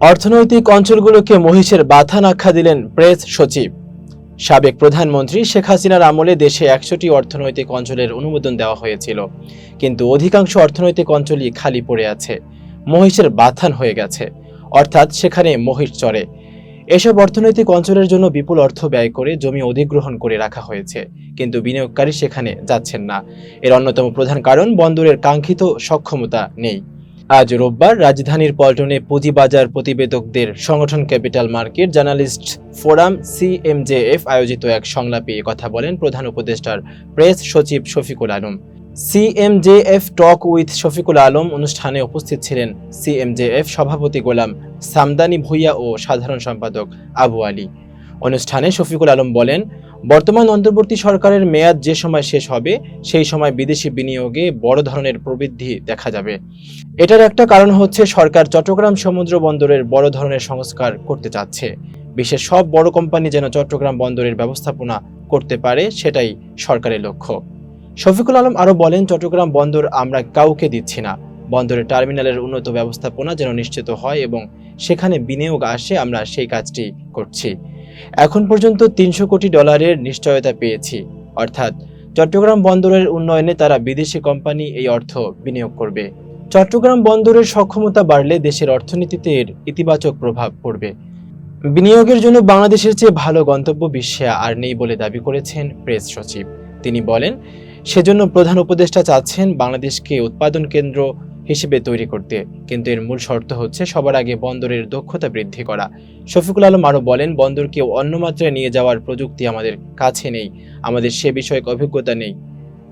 অর্থনৈতিক অঞ্চলগুলোকে মহিষের বাথান আখ্যা দিলেন প্রেস সচিব। সাবেক প্রধানমন্ত্রী শেখ হাসিনার আমলে দেশে একশোটি অর্থনৈতিক অঞ্চলের অনুমোদন দেওয়া হয়েছিল, কিন্তু অধিকাংশ অর্থনৈতিক অঞ্চলই খালি পড়ে আছে, মহিষের বাথান হয়ে গেছে, অর্থাৎ সেখানে মহিষ চড়ে এসব অর্থনৈতিক অঞ্চলের জন্য বিপুল অর্থ ব্যয় করে জমি অধিগ্রহণ করে রাখা হয়েছে, কিন্তু বিনিয়োগকারী সেখানে যাচ্ছেন না। এর অন্যতম প্রধান কারণ বন্দরের কাঙ্ক্ষিত সক্ষমতা নেই। আজ রোববার রাজধানীর পল্টনে পুঁজিবাজার প্রতিবেদকদের সংগঠন capital market journalist forum CMJF আয়োজিত এক সংলাপে কথা বলেন প্রধান উপদেষ্টার প্রেস সচিব Shafiqul Alam. CMJF talk with Shafiqul Alam অনুষ্ঠানে উপস্থিত ছিলেন সিএমজেএফ সভাপতি গোলাম সামদানি ভুইয়া ও সাধারণ সম্পাদক আবু আলী। অনুষ্ঠানে শফিকুল আলম বলেন বর্তমান অন্তর্বর্তী সরকারের মেয়াদ যে সময় শেষ হবে, সেই সময় বিদেশি বিনিয়োগে বড় ধরনের প্রবৃদ্ধি দেখা যাবে। এটার একটা কারণ হচ্ছে সরকার চট্টগ্রাম সমুদ্র বন্দরের বড় ধরনের সংস্কার করতে চাচ্ছে। বিশ্বের সব বড় কোম্পানি যেন চট্টগ্রাম বন্দরের ব্যবস্থাপনা করতে পারে, সেটাই সরকারের লক্ষ্য। শফিকুল আলম আরও বলেন, চট্টগ্রাম বন্দর আমরা কাউকে দিচ্ছি না। বন্দরের টার্মিনালের উন্নত ব্যবস্থাপনা যেন নিশ্চিত হয় এবং সেখানে বিনিয়োগ আসে, আমরা সেই কাজটি করছি। এখন পর্যন্ত তিনশো কোটি ডলারের নিশ্চয়তা পেয়েছি। অর্থাৎ চট্টগ্রাম বন্দরের উন্নয়নে তারা বিদেশি কোম্পানি এই অর্থ বিনিয়োগ করবে। চট্টগ্রাম বন্দরের সক্ষমতা বাড়লে দেশের অর্থনীতিতে এর ইতিবাচক প্রভাব পড়বে। বিনিয়োগের জন্য বাংলাদেশের চেয়ে ভালো গন্তব্য বিশ্বে আর নেই বলে দাবি করেছেন প্রেস সচিব। তিনি বলেন, সেজন্য প্রধান উপদেষ্টা চাচ্ছেন বাংলাদেশকে উৎপাদন কেন্দ্র হিসেবে তৈরি করতে। কিন্তু এর মূল শর্ত হচ্ছে সবার আগে বন্দরের দক্ষতা বৃদ্ধি করা। শফিকুল আলম আরও বলেন বন্দরকে অন্য মাত্রায় নিয়ে যাওয়ার প্রযুক্তি আমাদের কাছে নেই, আমাদের সে বিষয়ক অভিজ্ঞতা নেই,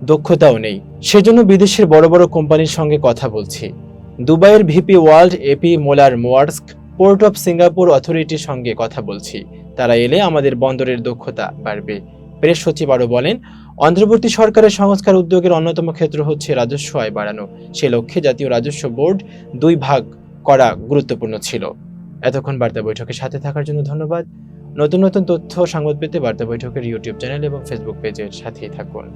দক্ষতাও নেই। সেজন্য বিদেশের বড় বড় কোম্পানির সঙ্গে কথা বলছি। দুবাইয়ের DP World AP Moller Maersk, port of Singapore অথরিটির সঙ্গে কথা বলছি। তারা এলে আমাদের বন্দরের দক্ষতা বাড়বে। প্রেস সচিব আরও বলেন অন্ধ্রবর্তী সরকারের সংস্কার উদ্যোগের অন্যতম ক্ষেত্র হচ্ছে রাজস্ব আয় বাড়ানো। সে লক্ষ্যে জাতীয় রাজস্ব বোর্ড দুই ভাগ করা গুরুত্বপূর্ণ ছিল। এতক্ষণ বার্তা বৈঠকের সাথে থাকার জন্য ধন্যবাদ। নতুন নতুন তথ্য সংবাদ পেতে বার্তা বৈঠকের ইউটিউব চ্যানেল এবং ফেসবুক পেজের সাথেই থাকুন।